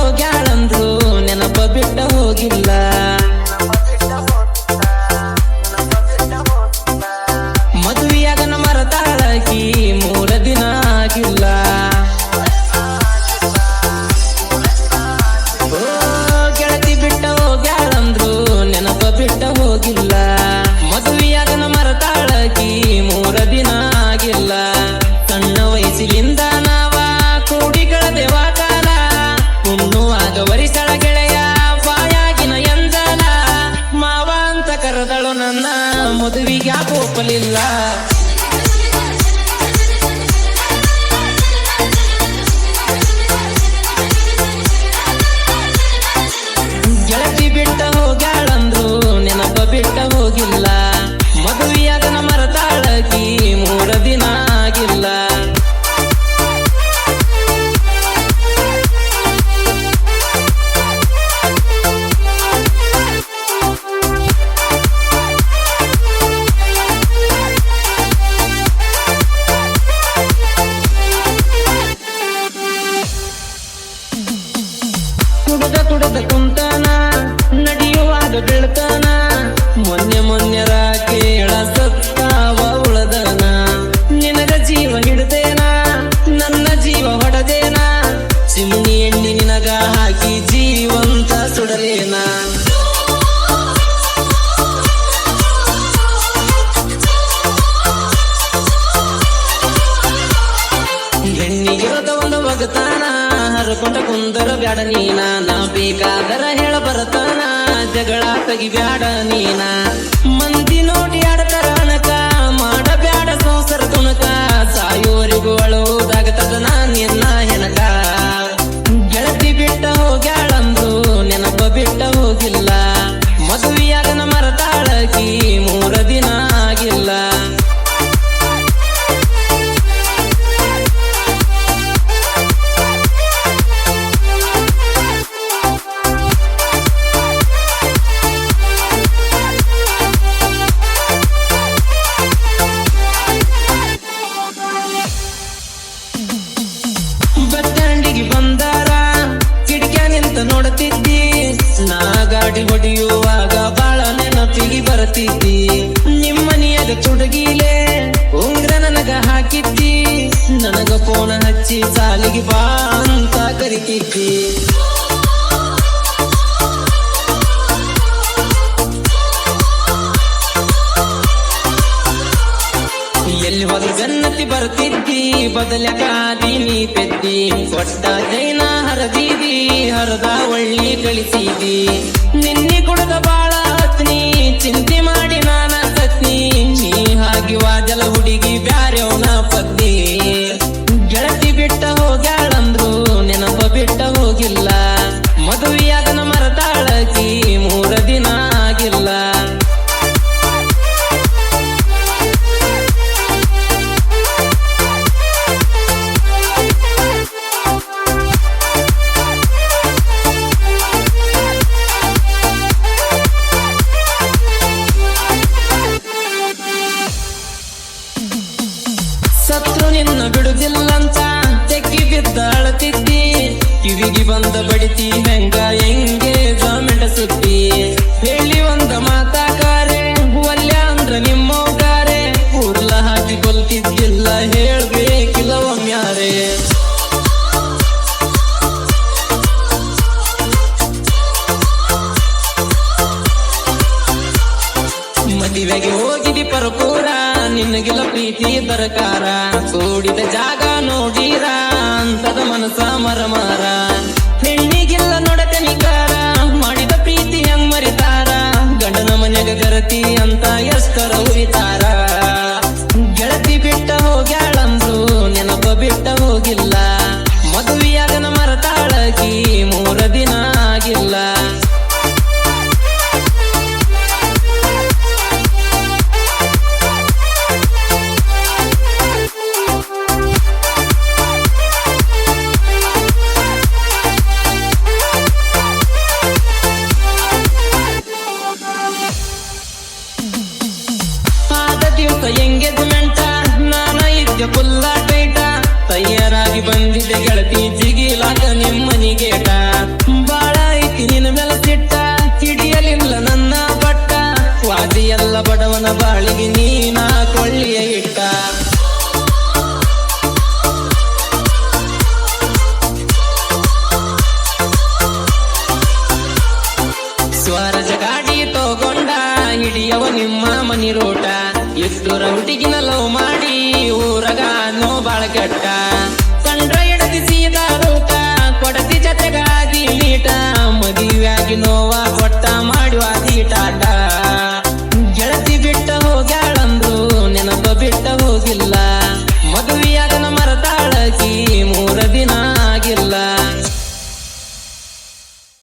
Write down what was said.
ಹೋಗ್ಯಾಳಂದ್ರು ನೆನಪ ಬಿಟ್ಟು ಹೋಗಿಲ್ಲ ಕರೆದಳು ನನ್ನ ಮದುವೆಗೆ ಯಾಕೆ ಒಪ್ಪಲಿಲ್ಲ. ಹೆಣ್ಣಿಗಿರದ ಒಂದು ಒಗತಾನ ಹರಕೊಂಡ ಕುಂದರ ಬ್ಯಾಡ ನೀನ, ನಾ ಬೇಕಾದರ ಹೇಳ ಬರತಾನ, ಜಗಳ ತೆಗಿಬ್ಯಾಡ ನೀನ. ಮಂದಿ ನೋಡಿ ನೋಡುತ್ತಿದ್ದಿ ನಾ ಗಾಡಿ ಹೊಡೆಯುವಾಗ ಬಾಳ ನೆನಪಿಗೆ ಬರುತ್ತಿದ್ದಿ ನಿಮ್ಮನಿಯಾಗ ಚುಡುಗಿಲೆ, ಉಂಗ್ರ ನನಗ ಹಾಕಿದ್ದಿ. ನನಗ ಫೋನ್ ಹಚ್ಚಿ ಸಾಲಿಗೆ ಬಾ ಅಂತ ಕರಿತಿದ್ದಿ. ಎಲ್ಲಿ ಹೋದ್ರು ಗನ್ನತಿ ಬರ್ತಿದ್ದಿ? ಬದಲಕಾದಿ ಕಾದಿನಿ ಪೆದ್ದಿ. ಕೊಟ್ಟ ಜೈನ ಹರದಿದಿ, ಹರದ ಒಳ್ಳಿ ಕಳಿಸಿದಿ ನಿನ್ನೆ ಕುಡದ ಬಾಳ ಹತ್ನಿ, ಚಿಂತೆ ಸತ್ರು ನಿನ್ನ ಬಿಡುದಿಲ್ಲಂತ ತೆಕ್ಕಿ ಬಿದ್ದ ಅಳತಿದ್ದಿ ಕಿವಿಗೆ ಬಂದ ಬಡಿತಿ ಹೆಂಗ ಹೆಂಗೆ ಮೆಡಸುತ್ತಿ ಹೇಳಿ ಒಂದ ಮಾತಾಕಾರೆ ಪ್ರೀತಿ ದರಕಾರ ಕೂಡಿದ ಜಾಗ ನೋಡಿರ ಅಂತದ ಮನಸ ಮರಮಾರ. ಆದ ದಿವಸ ಎಂಗೇಜ್ಮೆಂಟ ನಾನ ಇದ್ದೆ ಟೈಟ ತಯಾರಾಗಿ ಬಂದಿದ್ದೆ ಗೆಳತಿ ಜಿಗಿಲಾಗ ನಿಮ್ಮನಿಗೇಟ ಬಾಳ ಐತಿ ನಿನ್ನ ಮೇಲೆ ಸಿಟ್ಟ. ನನ್ನ ಬಟ್ಟ. ವಾದಿ ಎಲ್ಲ ಬಡವನ ಬಾಳಿಗೆ ನೀನ ಕೊಳ್ಳಿಯ ಇಟ್ಟ. ಸ್ವರಜ ಗಾಡಿ ತಗೊಂಡ, ಹಿಡಿಯವ ನಿಮ್ಮ ಮನಿ ರೋಟ. ಎಷ್ಟು ರೌಟಿಗಿನ ಲವ್ ಮಾಡಿ